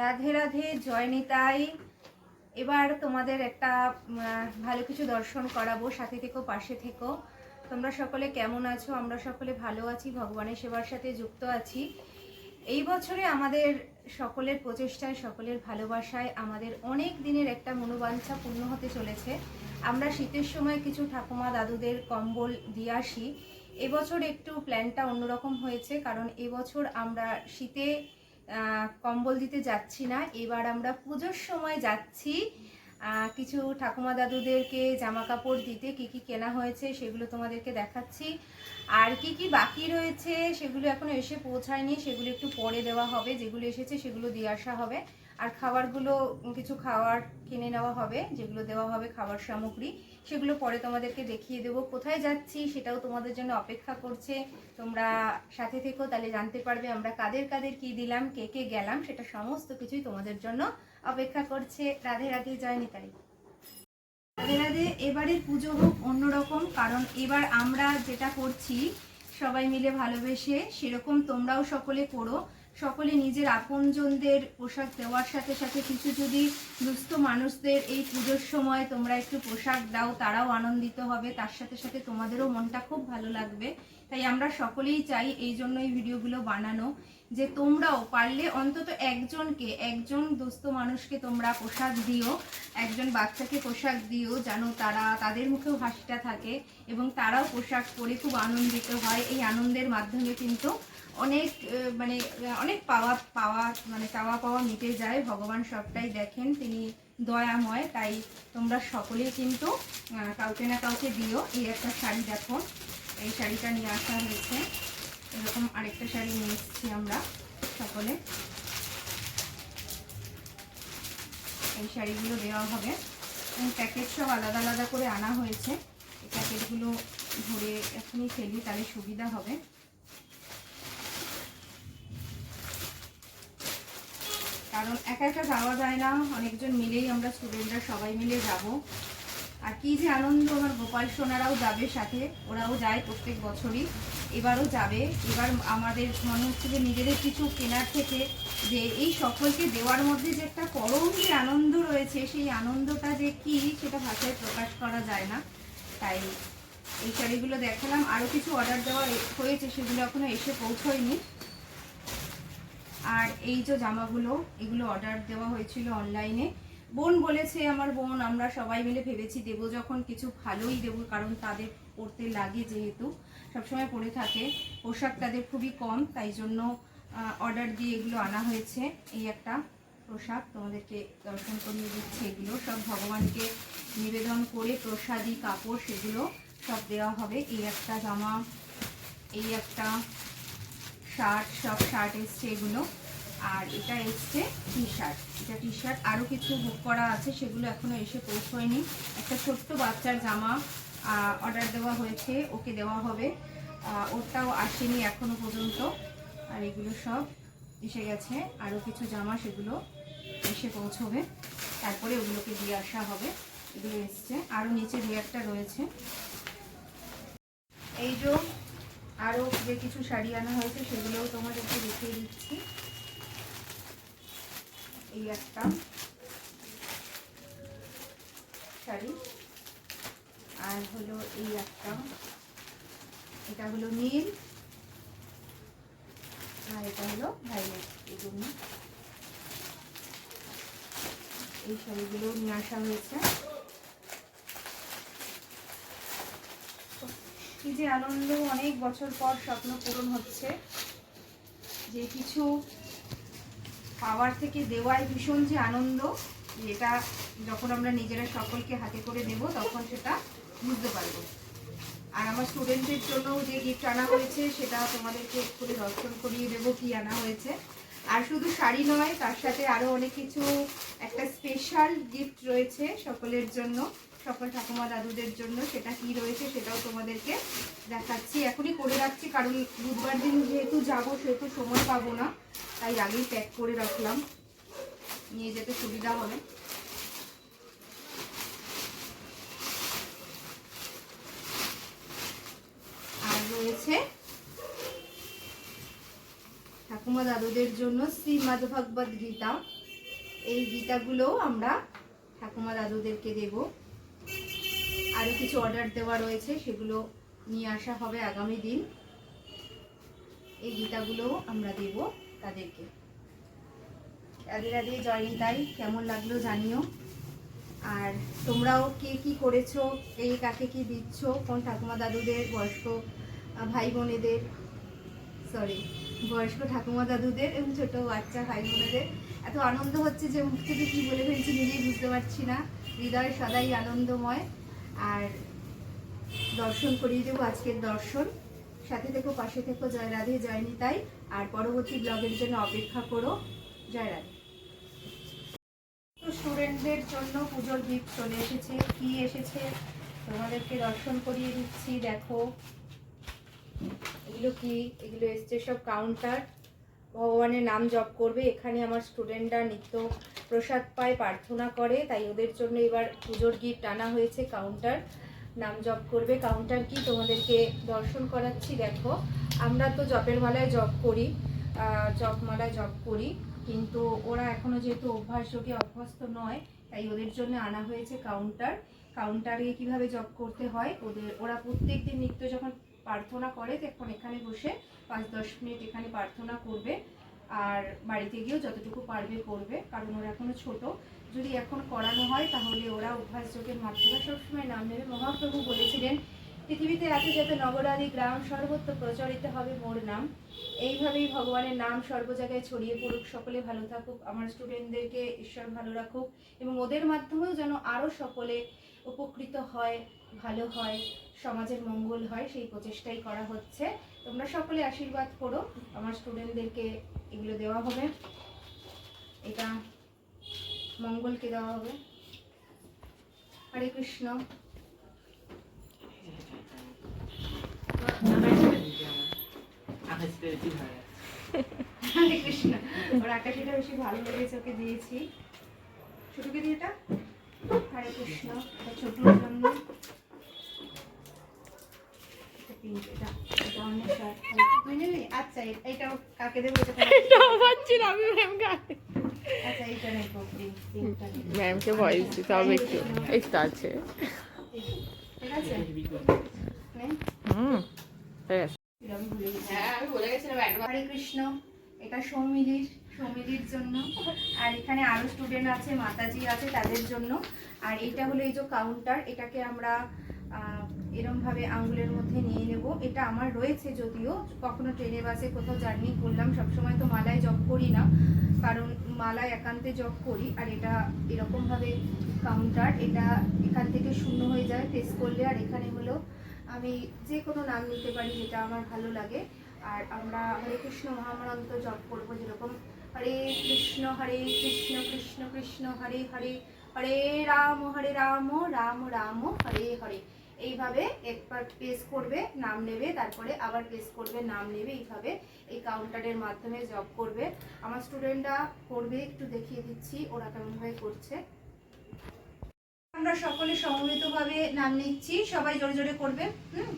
রাধে রাধে, জয় নিতাই। এবার তোমাদের একটা ভালো কিছু দর্শন করাবো, সাথে থেকো, পাশে থেকো। তোমরা সকলে কেমন আছো? আমরা সকলে ভালো আছি, ভগবানের সেবার সাথে যুক্ত আছি। এই বছরে আমাদের সকলের প্রচেষ্টায়, সকলের ভালোবাসায় আমাদের অনেক দিনের একটা মনোবাঞ্ছা পূর্ণ হতে চলেছে। আমরা শীতের সময় কিছু ঠাকুমা দাদুদের কম্বল দিয়ে আসি। এবছর একটু প্ল্যানটা অন্যরকম হয়েছে, কারণ এবছর আমরা শীতে কম্বল দিতে যাচ্ছি না। এবার আমরা পুজোর সময় যাচ্ছি। কিছু ঠাকুমা দাদুদেরকে জামা কাপড় দিতে কি কি কেনা হয়েছে সেগুলো তোমাদেরকে দেখাচ্ছি। আর কি কি বাকি রয়েছে সেগুলো এখনও এসে পৌঁছায়নি, সেগুলো একটু পরে দেওয়া হবে। যেগুলো এসেছে সেগুলো দিয়ে আসা হবে। আর খাবারগুলো কিছু খাবার কিনে নেওয়া হবে, যেগুলো দেওয়া হবে খাবার সামগ্রী। সেগুলো পরে তোমাদেরকে দেখিয়ে দেবো। কোথায় যাচ্ছি সেটাও তোমাদের জন্য অপেক্ষা করছে। তোমরা সাথে থেকো, তাহলে জানতে পারবে আমরা কাদের কাদের কি দিলাম, কে কে গেলাম, সেটা সমস্ত কিছুই তোমাদের জন্য অপেক্ষা করছে। রাধে রাধে, জয় নিতাই রাধে রাধে, এবারের পুজো হোক অন্যরকম, কারণ এবার আমরা যেটা করছি, সবাই মিলে ভালোবেসে, সেরকম তোমরাও সকলে করো। সকলে নিজের আপনজনদের পোশাক দেওয়ার সাথে সাথে কিছু যদি দুস্থ মানুষদের এই পুজোর সময় তোমরা একটু পোশাক দাও, তারাও আনন্দিত হবে। তার সাথে সাথে তোমাদেরও মনটা খুব ভালো লাগবে। তাই আমরা সকলেই চাই এই জন্য এই ভিডিওগুলো বানানো, যে তোমরাও পারলে অন্তত একজনকে, একজন দুস্থ মানুষকে তোমরা পোশাক দিও, একজন বাচ্চাকে পোশাক দিও, যেন তারা তাদের মুখেও হাসিটা থাকে এবং তারাও পোশাক পরে খুব আনন্দিত হয়। এই আনন্দের মাধ্যমে কিন্তু অনেক মানে অনেক পাওয়া পাওয়া মানে চাওয়া পাওয়া মিটে যায়, ভগবান সবটাই দেখেন, তিনি দয়াময়, তাই তোমরা সকলেই কিন্তু কাউকে না কাউকে দিও, এই একটা শাড়ি দেখো, এই শাড়িটা নিয়ে আসা হয়েছে, এরকম আরেকটা শাড়ি নিয়ে এসেছি আমরা সকলে। এই শাড়িগুলো দেওয়া হবে প্যাকেট সব আলাদা আলাদা করে আনা হয়েছে, এই প্যাকেটগুলো ধরে এখনই ফেলি, তাহলে সুবিধা হবে। কারণ একা একা যাওয়া যায় না, অনেকজন মিলেই আমরা স্টুডেন্টরা সবাই মিলে যাব। আর কি যে আনন্দ, আমার গোপাল সোনারাও যাবে সাথে, ওরাও যায় প্রত্যেক বছরই, এবারও যাবে। এবার আমাদের মনে হচ্ছে যে নিজেদের কিছু কেনার থেকে যে এই সকলকে দেওয়ার মধ্যে যে একটা পরম যে আনন্দ রয়েছে, সেই আনন্দটা যে কি, সেটা ভাষায় প্রকাশ করা যায় না। তাই এই শাড়িগুলো দেখালাম। আরও কিছু অর্ডার দেওয়া হয়েছে, সেগুলো এখনও এসে পৌঁছয়নি। আর এই যে জামাগুলো, এগুলো অর্ডার দেওয়া হয়েছিল অনলাইনে বোন বলেছে, আমার বোন, আমরা সবাই মিলে ভেবেছি দেবো যখন কিছু ভালোই দেবো, কারণ তাদের পড়তে লাগে যেহেতু, সবসময় পরে থাকে। পোশাক তাদের খুবই কম, তাই জন্য অর্ডার দিয়ে এগুলো আনা হয়েছে। এই একটা পোশাক তোমাদেরকে দর্শন করিয়ে দিচ্ছে। এগুলো সব ভগবানকে নিবেদন করে প্রসাদী, কাপড়, সেগুলো সব দেওয়া হবে। এই একটা জামা, এই একটা শার্ট সব শার্ট এসছে এগুলো। আর এটা এসছে টি শার্ট এটা টি শার্ট আরও কিছু বুক করা আছে সেগুলো এখনও এসে পৌঁছয়নি একটা ছোট্ট বাচ্চার জামা অর্ডার দেওয়া হয়েছে ওকে দেওয়া হবে। আহ, ওরটাও আসেনি এখনও পর্যন্ত। আর এগুলো সব এসে গেছে আরও কিছু জামা সেগুলো এসে পৌঁছবে। তারপরে ওগুলোকে দিয়ে আসা হবে। এগুলো এসছে। আরও নিচে একটা রয়েছে। এই যে আরও যে কিছু শাড়ি আনা হয়েছে সেগুলোও তোমাদেরকে দেখিয়ে দিচ্ছি। এই একটা শাড়ি। আর হলো এই একটা। এটা হলো নীল। আর এটা হলো ভাইলেট এই জন্য। এই শাড়িগুলো নিয়ে আসা হয়েছে। কি যে আনন্দ, অনেক বছর পর স্বপ্ন পূরণ হচ্ছে। যে কিছু পাওয়ার থেকে দেওয়ায় ভীষণ যে আনন্দ যেটা যখন আমরা নিজেরা সকলকে হাতে করে দেব তখন সেটা বুঝতে পারব। আর আমার স্টুডেন্টদের জন্য যে গিফট আনা হয়েছে, সেটা তোমাদেরকে করে দর্শন করিয়ে দেবো কি আনা হয়েছে। আর শুধু শাড়ি নয়, তার সাথে আরও অনেক কিছু, একটা স্পেশাল গিফট রয়েছে সকলের জন্য। সকল ঠাকুমা দাদুদের জন্য সেটা কি রয়েছে সেটাও তোমাদেরকে দেখাচ্ছি। এখনই করে রাখছি, কারণ বুধবার দিন যেহেতু যাব সেহেতু সময় পাবো না, তাই আগেই প্যাক করে রাখলাম। নিয়ে যেতে সুবিধা হবে। আর রয়েছে ঠাকুমা দাদুদের জন্য শ্রীমদ ভগবদ গীতা। এই গীতাগুলো আমরা ঠাকুমা দাদুদেরকে দেব। আরও কিছু অর্ডার দেওয়া রয়েছে, সেগুলো নিয়ে আসা হবে আগামী দিন। এই গীতাগুলো আমরা দেব তাদেরকে। রাধে রাধে, জয় নিতাই। কেমন লাগল জানিও। আর তোমরাও কে কি করেছ এই কাকে কি দিচ্ছ, কোন ঠাকুমা দাদুদের, বয়স্ক ভাই বোনেদের সরি বয়স্ক ঠাকুমা দাদুদের এবং ছোট বাচ্চা ভাই বোনেদের। এত আনন্দ হচ্ছে যে মুখ থেকে কি বলে ফেলছি নিজেই বুঝতে পারছি না। হৃদয় সদাই আনন্দময়। আর দর্শন করিয়ে দেবো আজকের দর্শন। সাথে থেকো, পাশে থেকো, জয় রাধে, জয় নিতাই। আর পরবর্তী ব্লগের জন্য অপেক্ষা করো। জয় রাধে। স্টুডেন্টদের জন্য পুজোর গিফট চলে এসেছে। কি এসেছে? তোমাদেরকে দর্শন করিয়ে দিচ্ছি। দেখো, এগুলো কি? এগুলো এসছে সব কাউন্টার ভগবানের নাম জপ করবে। এখানে আমার স্টুডেন্টরা নিত্য প্রসাদ পায় প্রার্থনা করে তাই ওদের জন্য এবার পুজোর গিফট আনা হয়েছে কাউন্টার। নাম জপ করবে। কাউন্টার কি? তোমাদেরকে দর্শন করাচ্ছি দেখো। আমরা তো জপের মালায় জপ করি আহ, জপমালায় জপ করি কিন্তু ওরা এখনও যেহেতু অভ্যাস যোগে অভ্যস্ত নয় তাই ওদের জন্য আনা হয়েছে কাউন্টার। কাউন্টারে কীভাবে জব করতে হয়? ওদের ওরা প্রত্যেকদিন নিত্য যখন প্রার্থনা করে তখন এখানে বসে পাঁচ দশ মিনিট এখানে প্রার্থনা করবে। আর বাড়িতে গিয়েও যতটুকু পারবে করবে, কারণ ওরা এখনও ছোট। যদি এখন করানো হয়, তাহলে ওরা অভ্যাস যোগের মাধ্যমে সবসময় নাম নেবে মহাপ্রভু বলেছিলেন পৃথিবীতে আছে যাতে নগরাদি গ্রাম সর্বত্র প্রচারিত হবে মোর নাম। এইভাবেই ভগবানের নাম সর্ব জায়গায় ছড়িয়ে পড়ুক। সকলে ভালো থাকুক, আমার স্টুডেন্টদেরকে ঈশ্বর ভালো রাখুক এবং ওদের মাধ্যমেও যেন আরও সকলে উপকৃত হয়, ভালো হয়, সমাজের মঙ্গল হয়, সেই প্রচেষ্টাই করা হচ্ছে। তোমরা সকলে আশীর্বাদ করো, আমার স্টুডেন্টদেরকে এগুলো দেওয়া হবে। এটা মঙ্গলকে দেওয়া হবে। হরে কৃষ্ণ। হরে কৃষ্ণ ওর আকাশিটা বেশি ভালো লেগেছে ওকে দিয়েছি ছোটকে দিয়ে এটা হরে কৃষ্ণ ছোটর জন্য আচ্ছা এ- এইটাও কাকে দেবো এটা আমি আচ্ছা pinkটা নেব। ম্যামকে ভয়েস দিতে হবে একটু এই তো আছে ঠিক আছে হুম এটা সৌমিলির সৌমিলির জন্য। আর এখানে আরও স্টুডেন্ট আছে, মাতাজি আছে তাদের জন্য। আর এটা হলো এই যে কাউন্টার এটাকে আমরা এরমভাবে আঙ্গুলের মধ্যে নিয়ে নেব। এটা আমার রয়েছে যদিও, কখনো ট্রেনে, বাসে কোথাও জার্নি করলাম। সবসময় তো মালায় জব করি না, কারণ মালায় একান্তে জব করি। আর এটা এরকমভাবে কাউন্টার এটা এখান থেকে শূন্য হয়ে যায় প্রেস করলে। আর এখানে হলো আমি যে কোনো নাম নিতে পারি যেটা আমার ভালো লাগে। আর আমরা হরে কৃষ্ণ মহামন্ত্র জপ করব যেরকম হরে কৃষ্ণ হরে কৃষ্ণ কৃষ্ণ কৃষ্ণ, হরে হরে হরে রাম হরে রাম রাম রাম, হরে হরে। এইভাবে একবার পেস করবে, নাম নেবে, তারপরে আবার পেস করবে, নাম নেবে, এইভাবে এই কাউন্টারের মাধ্যমে জব করবে। আমার স্টুডেন্টরা করবে, একটু দেখিয়ে দিচ্ছি, ওরা কেমনভাবে করছে। আমরা সকলে সমবেতভাবে নাম নিচ্ছি। সবাই জোরে জোরে করবে। হুম?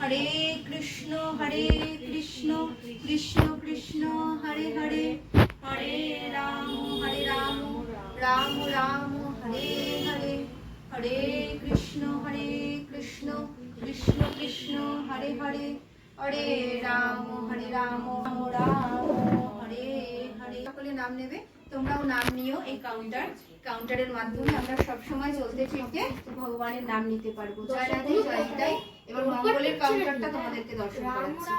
হরে কৃষ্ণ হরে কৃষ্ণ কৃষ্ণ কৃষ্ণ, হরে হরে। হরে রাম হরে রাম রাম রাম, হরে হরে। হরে কৃষ্ণ হরে কৃষ্ণ কৃষ্ণ কৃষ্ণ, হরে হরে। হরে রাম হরে রাম রাম হরে হরে। সকলে নাম নেবে। তোমরাও নাম নিও এই কাউন্টার কাউন্টারের মাধ্যমে আমরা সব সময় চলতে ফিরতে ভগবানের নাম নিতে পারব। জয় রাধে জয় তাই এবার মঙ্গলের কাউন্টারটা তোমাদেরকে দর্শন করাচ্ছি।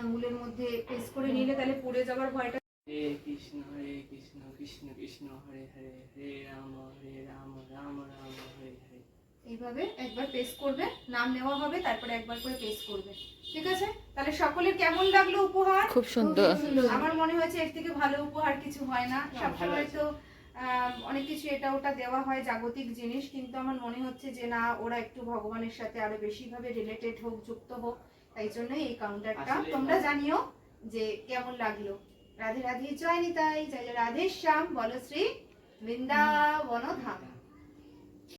আঙ্গুলের মধ্যে প্রেস করে নিলে তাহলে পড়ে যাওয়ার ভয়টা হরে কৃষ্ণ হরে কৃষ্ণ কৃষ্ণ কৃষ্ণ হরে হরে হরে রাম হরে রাম রাম রাম হরে হরে। এইভাবে একবার পেস্ট করবে নাম নেওয়া হবে তারপরে একবার করে পেস্ট করবে। ঠিক আছে? তাহলে সকলের কেমন লাগল উপহার? খুব সুন্দর। আমার মনে হয়েছে এর থেকে ভালো উপহার কিছু হয় না। সবসময় তো অনেক কিছু এটা ওটা দেওয়া হয় জাগতিক জিনিস। কিন্তু আমার মনে হচ্ছে যে না ওরা একটু ভগবানের সাথে আরও বেশি ভাবে রিলেটেড হোক যুক্ত হোক। তাই জন্যই এই কাউন্টারটা তোমরা জানিও যে কেমন লাগল। রাধে রাধে জয় নিতাই। জয় জয় রাধে শ্যাম। বলো শ্রী বৃন্দাবন ধাম